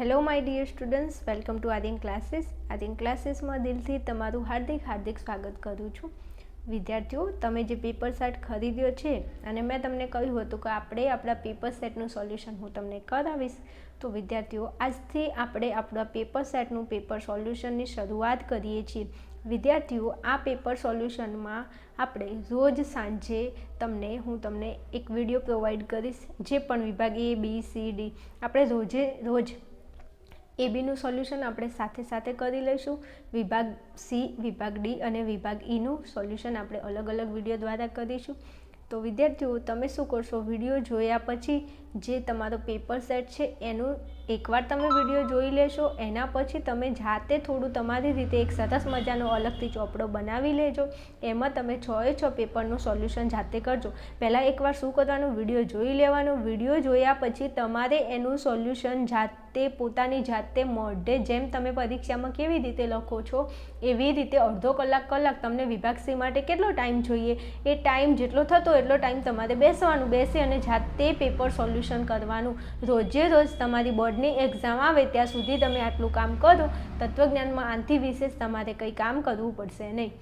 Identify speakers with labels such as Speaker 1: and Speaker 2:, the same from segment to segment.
Speaker 1: Hello my dear students welcome to Adin classes Adin ક્લાસીસમાં દિલથી તમારું હાર્દિક હાર્દિક સ્વાગત કરું છું. વિદ્યાર્થીઓ, તમે જે પેપર સેટ ખરીદ્યો છે, અને મેં તમને કહ્યું હતું કે આપણે આપણા પેપર સેટનું સોલ્યુશન હું તમને કરાવીશ. તો વિદ્યાર્થીઓ, આજથી આપણે આપણા પેપર સેટનું પેપર સોલ્યુશનની શરૂઆત કરીએ છીએ. વિદ્યાર્થીઓ, આ પેપર સોલ્યુશનમાં આપણે રોજ સાંજે તમને, હું તમને એક વીડિયો પ્રોવાઈડ કરીશ, જે પણ વિભાગ એ બી સી ડી આપણે રોજે, રોજ એ બીનું સોલ્યુશન આપણે સાથે સાથે કરી લઈશું. વિભાગ સી, વિભાગ ડી અને વિભાગ ઈનું સોલ્યુશન આપણે અલગ અલગ વીડિયો દ્વારા કરીશું. તો વિદ્યાર્થીઓ, તમે શું કરશો? વીડિયો જોયા પછી જે તમારો પેપર સેટ છે, એનું એકવાર તમે વીડિયો જોઈ લેશો. એના પછી તમે જાતે થોડું તમારી રીતે એક સરસ મજાનો અલગથી ચોપડો બનાવી લેજો. એમાં તમે છ એ છ પેપરનું સોલ્યુશન જાતે કરજો. પહેલાં એકવાર શું કરવાનું? વીડિયો જોઈ લેવાનો. વીડિયો જોયા પછી તમારે એનું સોલ્યુશન જાતે, પોતાની જાતે મોઢે જેમ તમે પરીક્ષામાં કેવી રીતે લખો છો, એવી રીતે અડધો કલાક કલાક તમને વિભાગ સી માટે કેટલો ટાઈમ જોઈએ? એ ટાઈમ જેટલો થતો એટલો ટાઈમ તમારે બેસવાનું, બેસી અને જાતે પેપર સોલ્યુશન કરવાનું. રોજે રોજ તમારી બોર્ડની એક્ઝામ આવે ત્યાં સુધી તમે આટલું કામ કરો. તત્વજ્ઞાનમાં આનથી વિશેષ તમારે કંઈ કામ કરવું પડશે નહીં.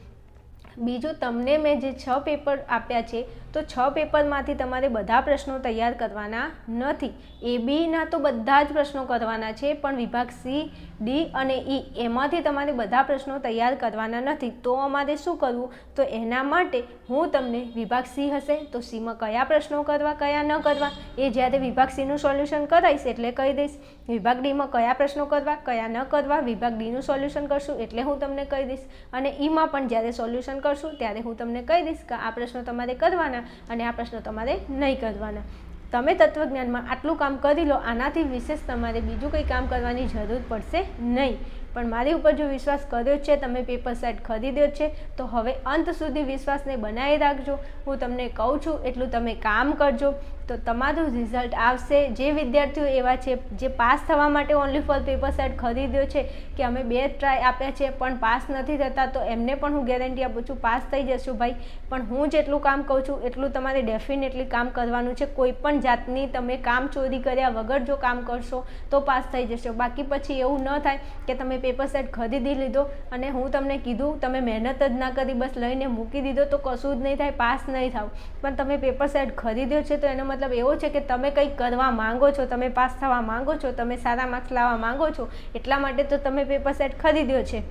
Speaker 1: બીજું તમને મેં જે છ પેપર આપ્યા છે, તો છ પેપરમાંથી તમારે બધા પ્રશ્નો તૈયાર કરવાના નથી. એ બીના તો બધા જ પ્રશ્નો કરવાના છે, પણ વિભાગ સી, ડી અને ઈ, એમાંથી તમારે બધા પ્રશ્નો તૈયાર કરવાના નથી. તો અમારે શું કરવું? તો એના માટે હું તમને વિભાગ સી હશે, તો સીમાં કયા પ્રશ્નો કરવા, કયા ન કરવા, એ જ્યારે વિભાગ સીનું સોલ્યુશન કરાવીશ એટલે કહી દઈશ. વિભાગ ડીમાં કયા પ્રશ્નો કરવા, કયા ન કરવા, વિભાગ ડીનું સોલ્યુશન કરશું એટલે હું તમને કહી દઈશ. અને ઈમાં પણ જ્યારે સોલ્યુશન કરશું ત્યારે હું તમને કહી દઈશ કે આ પ્રશ્નો તમારે કરવાના અને આ પ્રશ્નો તમારે નહીં કરવાના. તમે તત્વજ્ઞાનમાં આટલું કામ કરી લો, આનાથી વિશેષ તમારે બીજું કંઈ કામ કરવાની જરૂર પડશે નહીં. પણ મારી ઉપર જો વિશ્વાસ કર્યો છે, તમે પેપર સેટ ખરીદ્યો છે, તો હવે અંત સુધી વિશ્વાસને બનાવી રાખજો. હું તમને કહું છું, એટલું તમે કામ કરજો. તો તમારું રિઝલ્ટ આવશે. જે વિદ્યાર્થીઓ એવા છે, જે પાસ થવા માટે ઓનલી ફોર પેપર સેટ ખરીદ્યો છે, કે અમે બે ટ્રાય આપ્યા છે, પણ પાસ નથી થતા, તો એમને પણ હું ગેરંટી આપું છું, પાસ થઈ જશું ભાઈ. પણ હું જેટલું કામ કહું છું, એટલું તમારે ડેફિનેટલી કામ કરવાનું છે. કોઈ પણ જાતની તમે કામ ચોરી કર્યા વગર જો કામ કરશો, તો પાસ થઈ જશો. બાકી પછી એવું ન થાય કે તમે પેપર સેટ ખરીદી લીધો અને હું તમને કીધું, તમે મહેનત જ ના કરી બસ લઈને મૂકી દીધો તો કશું જ નહીં થાય, પાસ નહીં થાવ. પણ તમે પેપર સેટ ખરીદ્યો છે તો એનો મતલબ એવો છે કે તમે કંઈક કરવા માંગો છો, તમે પાસ થવા માંગો છો, તમે સારા માર્ક્સ લાવવા માંગો છો, એટલા માટે તો તમે પેપર સેટ ખરીદ્યો છે.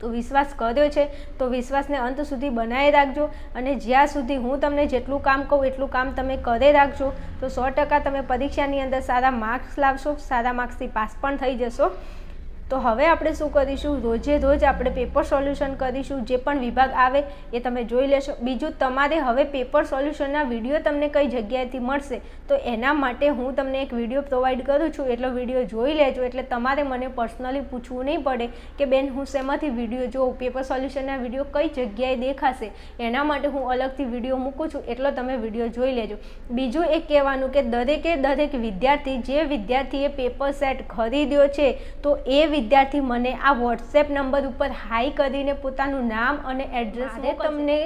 Speaker 1: તો વિશ્વાસ કર્યો છે, તો વિશ્વાસને અંત સુધી બનાવી રાખજો અને જ્યાં સુધી હું તમને જેટલું કામ કહું, એટલું કામ તમે કરે રાખજો. તો સો ટકા તમે પરીક્ષાની અંદર સારા માર્ક્સ લાવશો, સારા માર્ક્સથી પાસ પણ થઈ જશો. તો હવે આપણે શું કરીશું? રોજે રોજ આપણે પેપર સોલ્યુશન કરીશું. જે પણ વિભાગ આવે એ તમે જોઈ લેશો. બીજું તમારે હવે પેપર સોલ્યુશનના વીડિયો તમને કઈ જગ્યાએથી મળશે? તો એના માટે હું તમને એક વીડિયો પ્રોવાઈડ કરું છું. એટલો વીડિયો જોઈ લેજો. એટલે તમારે મને પર્સનલી પૂછવું નહીં પડે કે બેન હું શેમાંથી વીડિયો જોઉં? પેપર સોલ્યુશનના વીડિયો કઈ જગ્યાએ દેખાશે? એના માટે હું અલગથી વીડિયો મૂકું છું. એટલો તમે વીડિયો જોઈ લેજો. બીજું એક કહેવાનું કે દરેકે દરેક વિદ્યાર્થી, જે વિદ્યાર્થીએ પેપર સેટ ખરીદ્યો છે, તો એ વિદ્યાર્થી મને આ વોટ્સએપ નંબર ઉપર હાઈ કરીને પોતાનું નામ અને એડ્રેસ તમને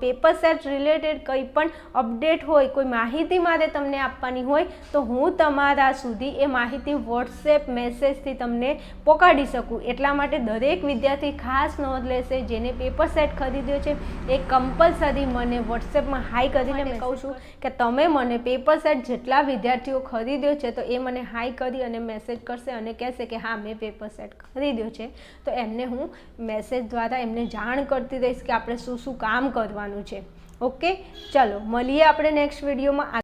Speaker 1: પેપર સેટ રિલેટેડ કંઈ પણ અપડેટ હોય કોઈ માહિતી મારે તમને આપવાની હોય તો હું તમારા સુધી એ માહિતી વોટ્સએપ મેસેજથી તમને પહોંચાડી શકું. એટલા માટે દરેક વિદ્યાર્થી ખાસ નોંધ લેશે જેને પેપર સેટ ખરીદ્યો છે એ કમ્પલસરી મને વોટ્સએપમાં હાઈ કરીને મેં કહું છું કે તમે મને પેપર સેટ જેટલા વિદ્યાર્થીઓ ખરીદ્યો છે તો એ મને હાઈ કરી અને મેસેજ કરશે અને કહેશે કે હા મેં પેપર સેટ ખરીદ્યો છે. તો એમને હું મેસેજ દ્વારા એમને જાણ કરતી રહીશ કે આપણે શું શું કામ કરવાનું છે. ઓકે ચલો, મળીએ આપણે નેક્સ્ટ વિડીયોમાં